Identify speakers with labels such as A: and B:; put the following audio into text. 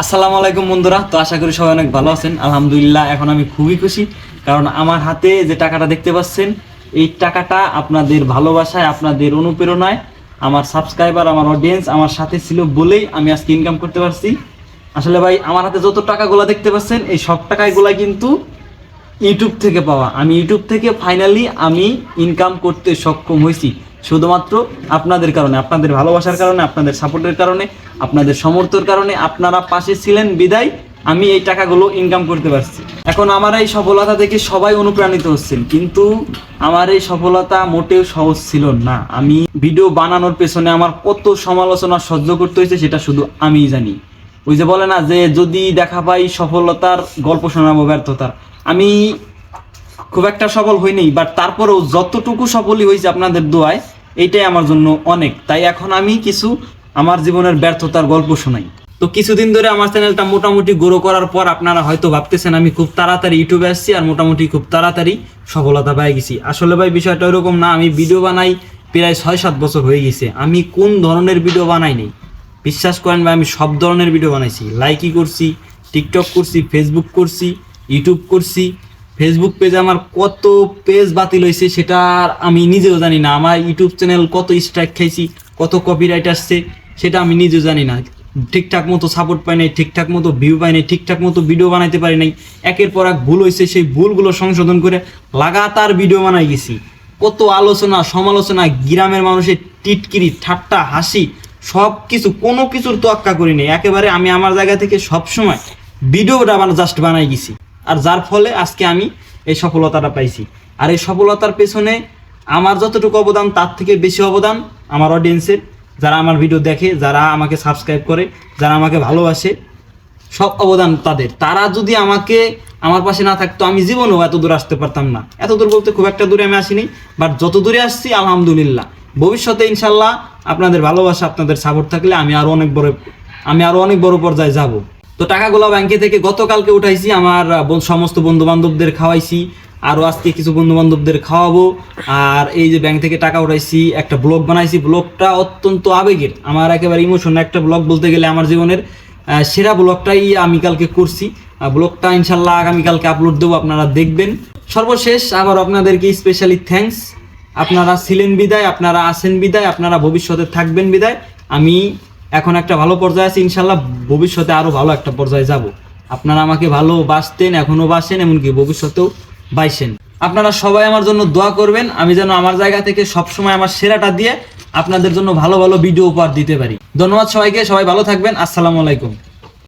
A: আসসালামু আলাইকুম বন্ধুরা, তো আশা করি সবাই অনেক ভালো আছেন। আলহামদুলিল্লাহ, এখন আমি খুবই খুশি, কারণ আমার হাতে যে টাকাটা দেখতে পাচ্ছেন, এই টাকাটা আপনাদের ভালোবাসায়, আপনাদের অনুপ্রেরণায় আমার সাবস্ক্রাইবার আমার অডিয়েন্স আমার সাথে ছিল বলেই আমি আজকে ইনকাম করতে পারছি। আসলে ভাই, আমার হাতে যত টাকাগুলো দেখতে পাচ্ছেন, এই সব টাকাগুলো কিন্তু ইউটিউব থেকে পাওয়া। আমি ইউটিউব থেকে ফাইনালি আমি ইনকাম করতে সক্ষম হয়েছি। শুধুমাত্র আপনাদের কারণে, আপনাদের ভালোবাসার কারণে, আপনাদের সাপোর্টের কারণে, আপনাদের সমর্থর কারণে আপনারা পাশে ছিলেন, বিদায়। আমি এই টাকাগুলো ইনকাম করতে পারছি। এখন আমার এই সফলতা থেকে সবাই অনুপ্রাণিত হচ্ছেন, কিন্তু আমার এই সফলতা মোটেও সহজ ছিল না। আমি ভিডিও বানানোর পেছনে আমার কত সমালোচনা সহ্য করতে হয়েছে সেটা শুধু আমিই জানি। ওই যে বলে না যে, যদি দেখা পাই সফলতার, গল্প শোনাবো ব্যর্থতার। আমি খুব একটা সফল হইনি বাট তারপরেও যতটুকু সফলই হয়েছে আপনাদের দোয়ায় এইটাই আমার জন্য অনেক। তাই এখন আমি কিছু আমার জীবনের ব্যর্থতার গল্প শোনাই। তো কিছুদিন ধরে আমার চ্যানেলটা মোটামুটি গ্রো করার পর আপনারা হয়তো ভাবতেছেন, আমি খুব তাড়াতাড়ি ইউটিউবে আসছি আর মোটামুটি খুব তাড়াতাড়ি সফলতা পেয়ে গেছি। আসলে ভাই, বিষয়টা ওরকম না, আমি ভিডিও বানাই প্রায় ছয় সাত বছর হয়ে গেছে। আমি কোন ধরনের ভিডিও বানাই নাই? বিশ্বাস করেন ভাই, আমি সব ধরনের ভিডিও বানাইছি। লাইকই করছি টিকটক করছি ফেসবুক করছি ইউটিউব করছি ফেসবুক পেজে আমার কত পেজ বাতিল হয়েছে সেটা আমি নিজেও জানি না। আমার ইউটিউব চ্যানেল কত স্ট্রাইক খাইছি, কত কপিরাইট আসছে, সেটা আমি নিজেও জানি না। ঠিকঠাক মতো সাপোর্ট পাই নাই, ঠিকঠাক মতো ভিউ পাই নাই, ঠিকঠাক মতো ভিডিও বানাইতে পারি নাই। একের পর এক ভুল হয়েছে সেই ভুলগুলো সংশোধন করে লাগাতার ভিডিও বানাই গেছি। কত আলোচনা, সমালোচনা, গ্রামের মানুষের টিটকিরি, ঠাট্টা, হাসি সব কিছু কোনো কিছুর তোয়াক্কা করি নাই। একেবারে আমি আমার জায়গা থেকে সবসময় ভিডিওটা জাস্ট বানাই গেছি। আর যার ফলে আজকে আমি এই সফলতাটা পাইছি। আর এই সফলতার পেছনে আমার যতটুকু অবদান, তার থেকে বেশি অবদান আমার অডিয়েন্সের যারা আমার ভিডিও দেখে, যারা আমাকে সাবস্ক্রাইব করে, যারা আমাকে ভালোবাসে, সব অবদান তাদের। তারা যদি আমাকে আমার পাশে না থাকতো, আমি জীবনেও এত দূর আসতে পারতাম না। এত দূর বলতে খুব একটা দূরে আমি আসিনি বাট যত দূরে আসছি, আলহামদুলিল্লাহ। ভবিষ্যতে ইনশাল্লাহ আপনাদের ভালোবাসা, আপনাদের সাপোর্ট থাকলে আমি আরও অনেক বড়, আমি আরও অনেক বড় পর্যায়ে যাব। তো টাকাগুলো ব্যাংকে থেকে গতকালকে উঠাইছি, আমার সমস্ত বন্ধু বান্ধবদের খাওয়াইছি, আরও আজকে কিছু বন্ধু বান্ধবদের খাওয়াবো, আর এই যে ব্যাংক থেকে টাকা উঠাইছি, একটা ব্লগ বানাইছি, ব্লগটা অত্যন্ত আবেগের, আমার একেবারে ইমোশন, একটা ব্লগ বলতে গেলে আমার জীবনের সেরা ব্লগটাই আমি কালকে করছি ব্লগটা ইনশাল্লাহ আগামীকালকে আপলোড দেবো, আপনারা দেখবেন। সর্বশেষ আবার আপনাদেরকে স্পেশালি থ্যাঙ্কস আপনারা ছিলেন বিদায়, আপনারা আছেন বিদায়, আপনারা ভবিষ্যতে থাকবেন বিদায়, আমি এখন একটা ভালো পর্যায়ে আছি, ইনশাল্লাহ ভবিষ্যতে আরও ভালো একটা পর্যায়ে যাব। আপনারা আমাকে ভালোবাসতেন, এখনও বাসেন, এমনকি ভবিষ্যতেও বাইসেন। আপনারা সবাই আমার জন্য দোয়া করবেন, আমি যেন আমার জায়গা থেকে সবসময় আমার সেরাটা দিয়ে আপনাদের জন্য ভালো ভালো ভিডিও উপহার দিতে পারি। ধন্যবাদ সবাইকে, সবাই ভালো থাকবেন, আসসালামু আলাইকুম।